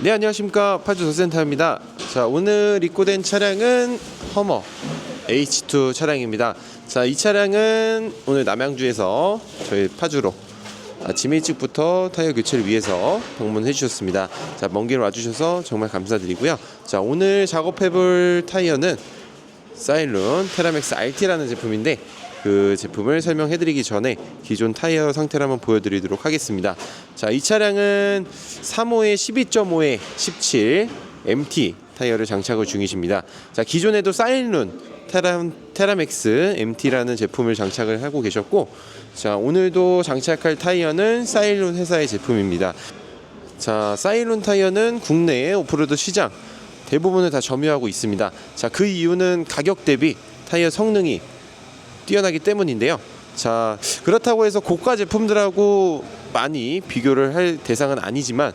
네 안녕하십니까. 파주도센터입니다. 자 오늘 입고된 차량은 허머 H2 차량입니다. 자 이 차량은 오늘 남양주에서 저희 파주로 아침 일찍부터 타이어 교체를 위해서 방문해 주셨습니다. 자 먼 길 와주셔서 정말 감사드리고요. 자 오늘 작업해 볼 타이어는 사일룬 테라맥스 RT라는 제품인데 그 제품을 설명해드리기 전에 기존 타이어 상태를 한번 보여드리도록 하겠습니다. 자, 이 차량은 3호에 12.5에 17 MT 타이어를 장착을 중이십니다. 자, 기존에도 테라, 테라맥스 MT라는 제품을 장착을 하고 계셨고, 자, 오늘도 장착할 타이어는 사일룬 회사의 제품입니다. 자, 사일룬 타이어는 국내의 오프로드 시장 대부분을 다 점유하고 있습니다. 자, 그 이유는 가격 대비 타이어 성능이 뛰어나기 때문인데요. 자, 그렇다고 해서 고가 제품들하고 많이 비교를 할 대상은 아니지만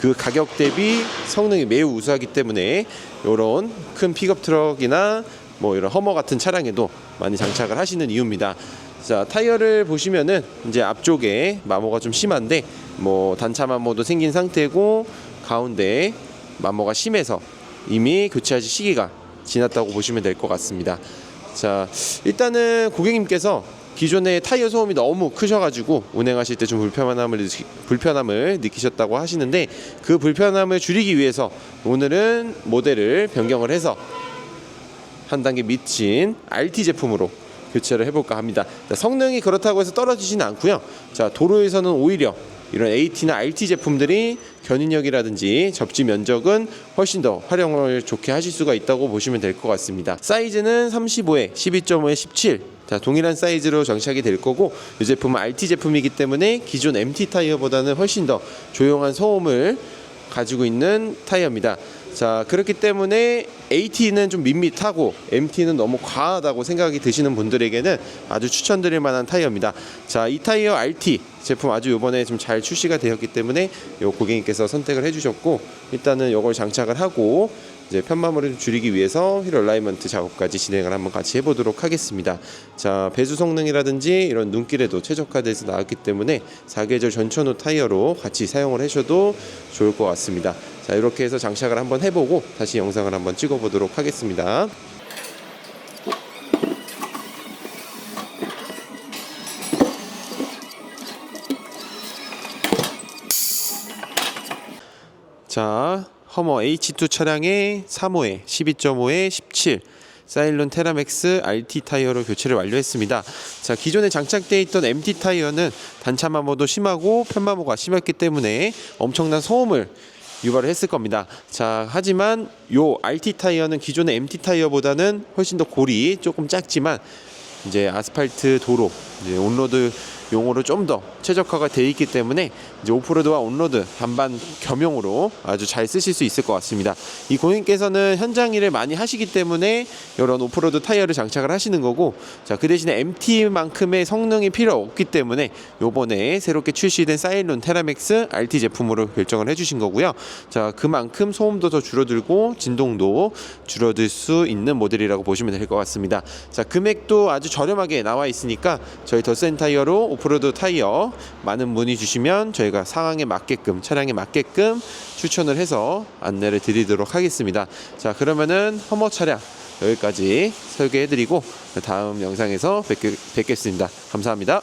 그 가격 대비 성능이 매우 우수하기 때문에 이런 큰 픽업 트럭이나 뭐 이런 허머 같은 차량에도 많이 장착을 하시는 이유입니다. 자, 타이어를 보시면은 이제 앞쪽에 마모가 좀 심한데 뭐 단차 마모도 생긴 상태고 가운데 마모가 심해서 이미 교체하실 시기가 지났다고 보시면 될 것 같습니다. 자, 일단은 고객님께서 기존의 타이어 소음이 너무 크셔가지고 운행하실 때 좀 불편함을 느끼, 불편함을 느끼셨다고 하시는데 그 불편함을 줄이기 위해서 오늘은 모델을 변경을 해서 한 단계 미친 RT 제품으로 교체를 해볼까 합니다. 자, 성능이 그렇다고 해서 떨어지지는 않고요. 자, 도로에서는 오히려 이런 AT나 RT 제품들이 견인력이라든지 접지 면적은 훨씬 더 활용을 좋게 하실 수가 있다고 보시면 될 것 같습니다. 사이즈는 35에 12.5에 17. 자, 동일한 사이즈로 장착이 될 거고 이 제품은 RT 제품이기 때문에 기존 MT 타이어보다는 훨씬 더 조용한 소음을 가지고 있는 타이어입니다. 자, 그렇기 때문에 AT는 좀 밋밋하고 MT는 너무 과하다고 생각이 드시는 분들에게는 아주 추천드릴 만한 타이어입니다. 자, 이 타이어 RT 제품 아주 이번에 좀 잘 출시가 되었기 때문에 요 고객님께서 선택을 해주셨고 일단은 이걸 장착을 하고 이제 편마모를 좀 줄이기 위해서 휠 얼라이먼트 작업까지 진행을 한번 같이 해보도록 하겠습니다. 자 배수 성능이라든지 이런 눈길에도 최적화돼서 나왔기 때문에 사계절 전천후 타이어로 같이 사용을 하셔도 좋을 것 같습니다. 자 이렇게 해서 장착을 한번 해보고 다시 영상을 한번 찍어보도록 하겠습니다. 자, 허머 H2 차량의 3호에 12.5에 17 사일론 테라맥스 RT 타이어로 교체를 완료했습니다. 자, 기존에 장착되어 있던 MT 타이어는 단차 마모도 심하고 편마모가 심했기 때문에 엄청난 소음을 유발을 했을 겁니다. 자, 하지만 요 RT 타이어는 기존의 MT 타이어보다는 훨씬 더 골이 조금 작지만 이제 아스팔트 도로 이제 온로드 용어로 좀 더 최적화가 되어 있기 때문에 이제 오프로드와 온로드 반반 겸용으로 아주 잘 쓰실 수 있을 것 같습니다. 이 고객님께서는 현장 일을 많이 하시기 때문에 이런 오프로드 타이어를 장착을 하시는 거고 자 그 대신에 MT만큼의 성능이 필요 없기 때문에 요번에 새롭게 출시된 사일론 테라맥스 RT 제품으로 결정을 해주신 거고요. 자 그만큼 소음도 더 줄어들고 진동도 줄어들 수 있는 모델이라고 보시면 될 것 같습니다. 자 금액도 아주 저렴하게 나와 있으니까 저희 더센 타이어로 오프로드 타이어 많은 문의 주시면 저희가 상황에 맞게끔 차량에 맞게끔 추천을 해서 안내를 드리도록 하겠습니다. 자 그러면은 허머 차량 여기까지 설계해드리고 다음 영상에서 뵙겠, 뵙겠습니다. 감사합니다.